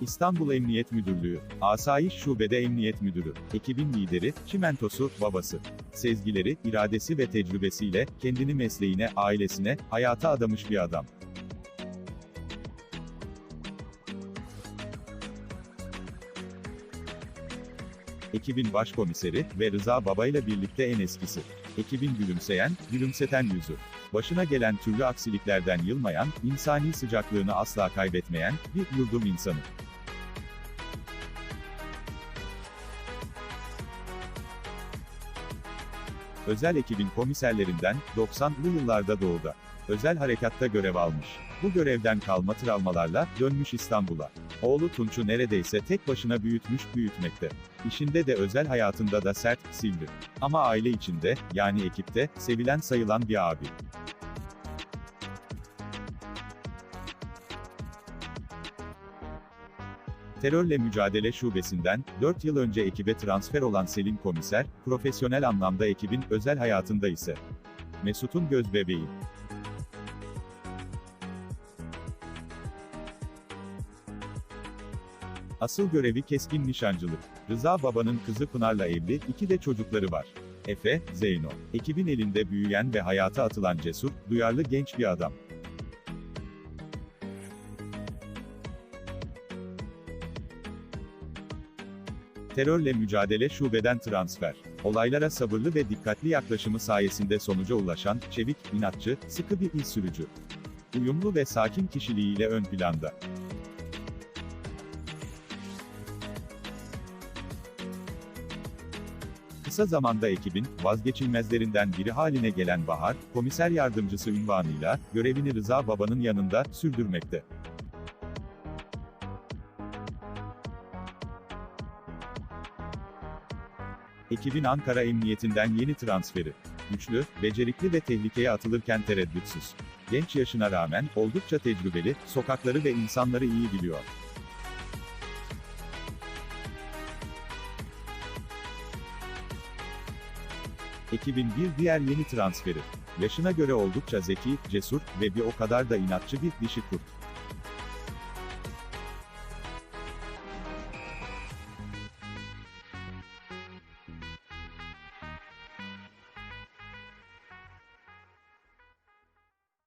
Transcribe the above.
İstanbul Emniyet Müdürlüğü, Asayiş Şubede Emniyet Müdürü, ekibin lideri, çimentosu, babası. Sezgileri, iradesi ve tecrübesiyle, kendini mesleğine, ailesine, hayata adamış bir adam. Ekibin başkomiseri ve Rıza Baba ile birlikte en eskisi. Ekibin gülümseyen, gülümseten yüzü. Başına gelen türlü aksiliklerden yılmayan, insani sıcaklığını asla kaybetmeyen, bir yurdum insanı. Özel ekibin komiserlerinden, 90'lı yıllarda doğuda. Özel harekatta görev almış. Bu görevden kalma travmalarla, dönmüş İstanbul'a. Oğlu Tunç'u neredeyse tek başına büyütmüş, büyütmekte. İşinde de özel hayatında da sert, sivri. Ama aile içinde, yani ekipte, sevilen sayılan bir abi. Terörle Mücadele Şubesinden, 4 yıl önce ekibe transfer olan Selim Komiser, profesyonel anlamda ekibin, özel hayatında ise Mesut'un gözbebeği. Asıl görevi keskin nişancılık. Rıza babanın kızı Pınar'la evli, iki de çocukları var. Efe, Zeyno. Ekibin elinde büyüyen ve hayata atılan cesur, duyarlı genç bir adam. Terörle mücadele şubeden transfer. Olaylara sabırlı ve dikkatli yaklaşımı sayesinde sonuca ulaşan, çevik, inatçı, sıkı bir il sürücü. Uyumlu ve sakin kişiliğiyle ön planda. Kısa zamanda ekibin, vazgeçilmezlerinden biri haline gelen Bahar, komiser yardımcısı ünvanıyla, görevini Rıza Baba'nın yanında, sürdürmekte. Ekibin Ankara Emniyetinden yeni transferi. Güçlü, becerikli ve tehlikeye atılırken tereddütsüz. Genç yaşına rağmen, oldukça tecrübeli, sokakları ve insanları iyi biliyor. Ekibin bir diğer yeni transferi. Yaşına göre oldukça zeki, cesur ve bir o kadar da inatçı bir dişi kurt.